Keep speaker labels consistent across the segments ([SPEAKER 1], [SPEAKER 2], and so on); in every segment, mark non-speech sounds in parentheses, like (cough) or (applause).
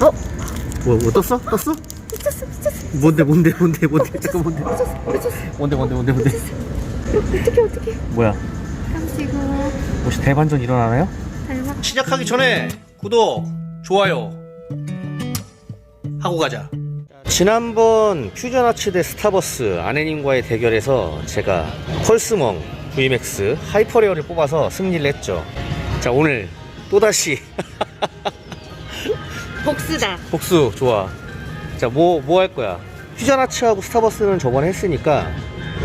[SPEAKER 1] 어?
[SPEAKER 2] 뭐, 뭐 떴어? 떴어?
[SPEAKER 1] 미쳤어 미쳤어.
[SPEAKER 2] 뭔데 뭔데 뭔데 뭔데? 잠깐 뭔데?
[SPEAKER 1] 미쳤어
[SPEAKER 2] 뭔데 뭔데 뭔데 뭔데?
[SPEAKER 1] 어떡해 어떡해.
[SPEAKER 2] 뭐야?
[SPEAKER 1] 깜찍어.
[SPEAKER 2] 혹시 대반전 일어나나요?
[SPEAKER 1] 닮아
[SPEAKER 2] 시작하기 전에 구독 좋아요 하고 가자. 지난번 퓨전아츠 대 스타버스 아내님과의 대결에서 제가 펄스멍 VMAX 하이퍼레어를 뽑아서 승리를 했죠. 자 오늘 또다시 (laughs)
[SPEAKER 1] 복수다
[SPEAKER 2] 복수 좋아. 자, 뭐, 뭐 할 거야? 퓨전아츠하고 스타버스는 저번에 했으니까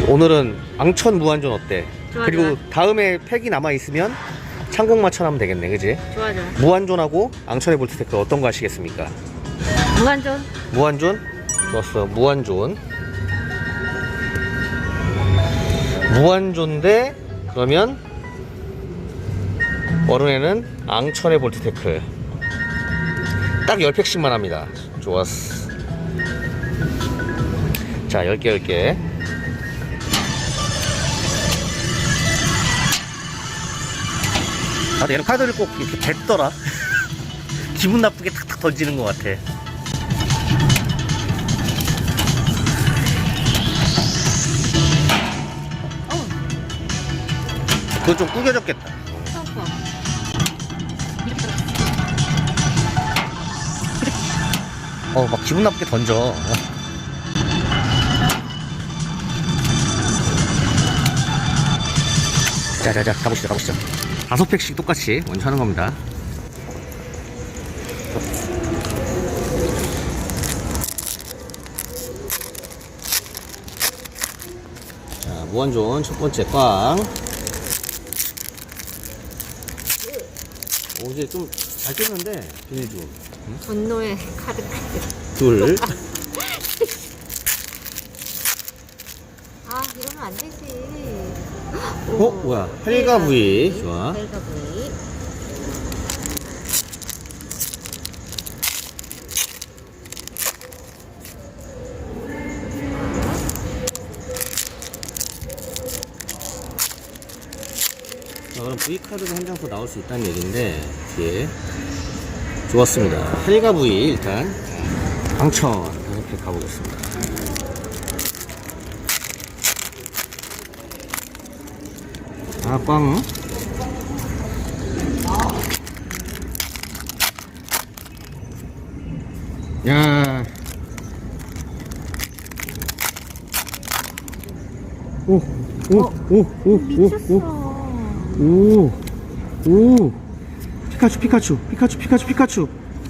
[SPEAKER 2] 오늘은 앙천 무한존 어때?
[SPEAKER 1] 좋아,
[SPEAKER 2] 그리고
[SPEAKER 1] 좋아.
[SPEAKER 2] 다음에 팩이 남아 있으면 창공마천 하면 되겠네, 그지?
[SPEAKER 1] 좋아 좋아
[SPEAKER 2] 무한존하고 앙천의 볼트테크 어떤 거 하시겠습니까?
[SPEAKER 1] 무한전
[SPEAKER 2] 무한존? 좋았어, 무한존. 무한존 대, 그러면 어른에는 앙천의 볼트테크. 딱 10팩씩만 합니다. 좋았어. 자, 10개, 10개. 아, 얘는 카드를 꼭 이렇게 뱉더라. (laughs) 기분 나쁘게 탁탁 던지는 것 같아. 그건 좀 구겨졌겠다. 어, 막 기분 나쁘게 던져. 자자자 가보시죠 가보시죠. 다섯 팩씩 똑같이 먼저 하는 겁니다. 자 무한존 첫 번째 꽝. 오, 이제 좀 잘 뜯는데 비닐주
[SPEAKER 1] 분노의 카드까지
[SPEAKER 2] 둘 (laughs)
[SPEAKER 1] 아 이러면 안 되지
[SPEAKER 2] 어? 뭐야? 헬가 부위. 좋아.
[SPEAKER 1] 헬가 부위
[SPEAKER 2] 그럼 V카드가 한장 더 나올 수 있다는 얘기인데, 뒤에. 좋았습니다. 헬가 부위, 일단. 방천, 다섯 팩 가보겠습니다. 아, 꽝. 야. 오, 오, 오, 오, 오, 오. 오, 오, 피카츄, 피카츄, 피카츄, 피카츄, 피카츄.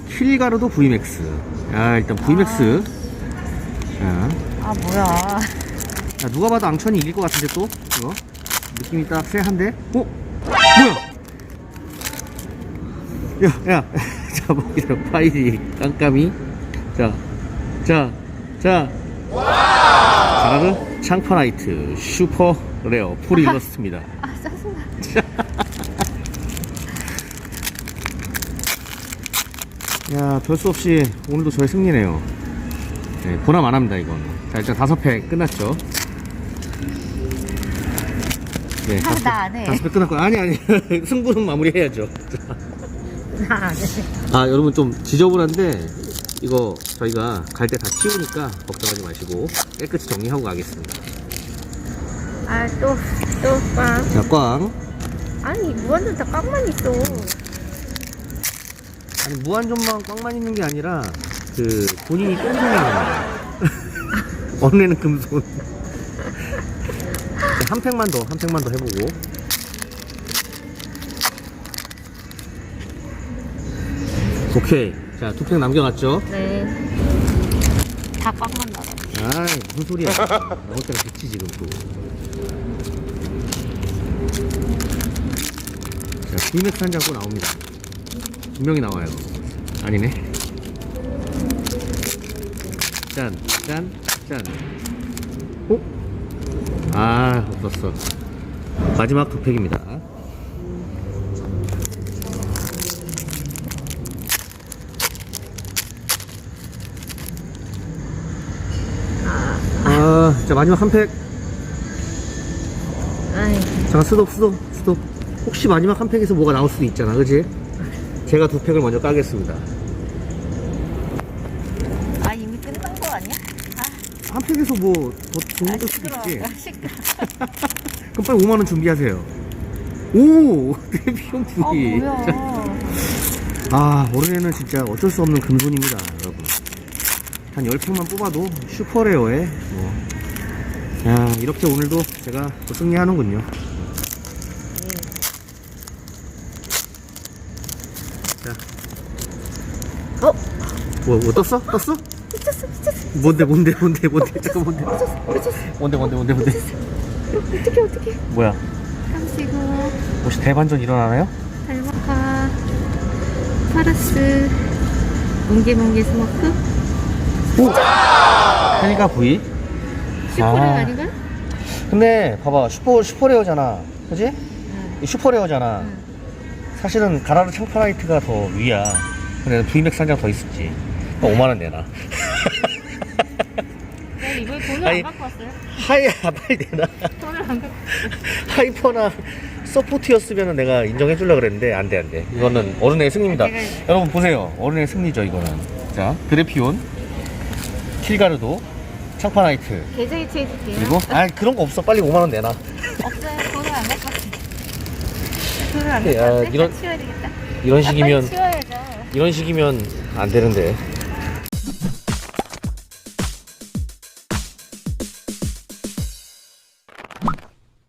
[SPEAKER 2] 킬가르도 VMAX. 야, 일단 VMAX. 자,
[SPEAKER 1] 아 뭐야
[SPEAKER 2] 자, 누가 봐도 앙천이 이길 것 같은데 또? 이거? 느낌이 딱 쎄한데? 어? 뭐야? 야, 야. (laughs) 자, 뭐, 기다려. 파이리, 깜깜이. 자, 자, 자. 가르, 창파나이트, 슈퍼 레어, 풀 일러스트입니다. (laughs)
[SPEAKER 1] 아 짜증나
[SPEAKER 2] 야, 별수 없이 오늘도 저의 승리네요. 네, 보람 안 합니다, 이건. 자, 일단 다섯 팩 끝났죠. 네,
[SPEAKER 1] 아, 나안 해.
[SPEAKER 2] 다섯 팩 끝났고. 아니, 아니. (laughs) 승부는 마무리해야죠.
[SPEAKER 1] 나 안 해
[SPEAKER 2] 아, 여러분 좀 지저분한데, 이거 저희가 갈 때 다 치우니까 걱정하지 마시고, 깨끗이 정리하고 가겠습니다.
[SPEAKER 1] 아 또 또 꽝
[SPEAKER 2] 자, 꽝.
[SPEAKER 1] 아니 무한전 다 꽝만 있어
[SPEAKER 2] 아니, 무한존만 꽝만 있는 게 아니라, 그, 본인이 똥손이에요. 언니는 (laughs) 금손. 자, (laughs) 한 팩만 더, 한 팩만 더 해보고. 오케이. 자, 두 팩 남겨놨죠?
[SPEAKER 1] 네 다 꽝만 나가
[SPEAKER 2] 아이, 무슨 소리야. 나올 때가 됐지, 지금 또. 자, VMAX 한장 또 나옵니다. 분명히 나와요. 아니네. 짠, 짠, 짠. 어? 아, 없었어. 마지막 두 팩입니다. 아, 자, 마지막 한 팩.
[SPEAKER 1] 아이
[SPEAKER 2] 잠깐 스톱 스톱 스톱 혹시 마지막 한 팩에서 뭐가 나올 수도 있잖아 그지? 제가 두 팩을 먼저 까겠습니다. 아 이미 끝난 거 아니야? 아. 한 팩에서 뭐 더 좋은
[SPEAKER 1] 걸
[SPEAKER 2] 아, 수도 있지.
[SPEAKER 1] 아, (laughs)
[SPEAKER 2] 그럼 빨리 5만 원 준비하세요. 오 (laughs) 대비용
[SPEAKER 1] 아
[SPEAKER 2] 부위.
[SPEAKER 1] 뭐야? (laughs)
[SPEAKER 2] 아 올해는 진짜 어쩔 수 없는 금손입니다, 여러분. 한 10팩만 뽑아도 슈퍼레어에 뭐. 야 이렇게 오늘도 제가 또 승리하는군요.
[SPEAKER 1] 어?
[SPEAKER 2] 뭐, 뭐 떴어? 떴어?
[SPEAKER 1] 미쳤어, 미쳤어.
[SPEAKER 2] 뭔데, 뭔데, 뭔데, 뭔데, 잠깐 뭔데.
[SPEAKER 1] 미쳤어, 미쳤어.
[SPEAKER 2] 뭔데, 뭔데, 뭔데, 뭔데.
[SPEAKER 1] 어떡해, 어떡해.
[SPEAKER 2] 뭐야?
[SPEAKER 1] 깜찍고,
[SPEAKER 2] 혹시 대반전 일어나나요?
[SPEAKER 1] 달마카, 파라스, 뭉게뭉게 스모크,
[SPEAKER 2] 오! 헬가 V?
[SPEAKER 1] 슈퍼레
[SPEAKER 2] 아.
[SPEAKER 1] 아. 닌가
[SPEAKER 2] 근데 봐봐 슈퍼 슈퍼레어잖아 그지?
[SPEAKER 1] 응.
[SPEAKER 2] 이 슈퍼레어잖아
[SPEAKER 1] 응.
[SPEAKER 2] 사실은 가라르 창파라이트가 더 위야. 근데 VMAX 한 장 더 있었지. 5만원 내놔.
[SPEAKER 1] 내가 이걸 돈을
[SPEAKER 2] 아니.
[SPEAKER 1] 안 갖고 왔어요.
[SPEAKER 2] 하이 빨리 내놔.
[SPEAKER 1] 돈을 안 갖고
[SPEAKER 2] 하이퍼나 서포트였으면 내가 인정해 주려고 그랬는데 안 돼 안 돼. 이거는 어른의 승리입니다.
[SPEAKER 1] 제가-
[SPEAKER 2] 여러분 보세요. 어른의 승리죠 이거는. 자 드레피온 킬가르도 창파나이트.
[SPEAKER 1] 계좌 이체 해줄게요.
[SPEAKER 2] 그리고? 아 그런 거 없어. 빨리 5만원 내놔.
[SPEAKER 1] 없어요. 돈을 안 갖고 왔어요. 안
[SPEAKER 2] 야. 이런-
[SPEAKER 1] 치워야 되겠다.
[SPEAKER 2] 이런
[SPEAKER 1] 아,
[SPEAKER 2] 식이면
[SPEAKER 1] 치워야죠.
[SPEAKER 2] 이런 식이면 안 되는데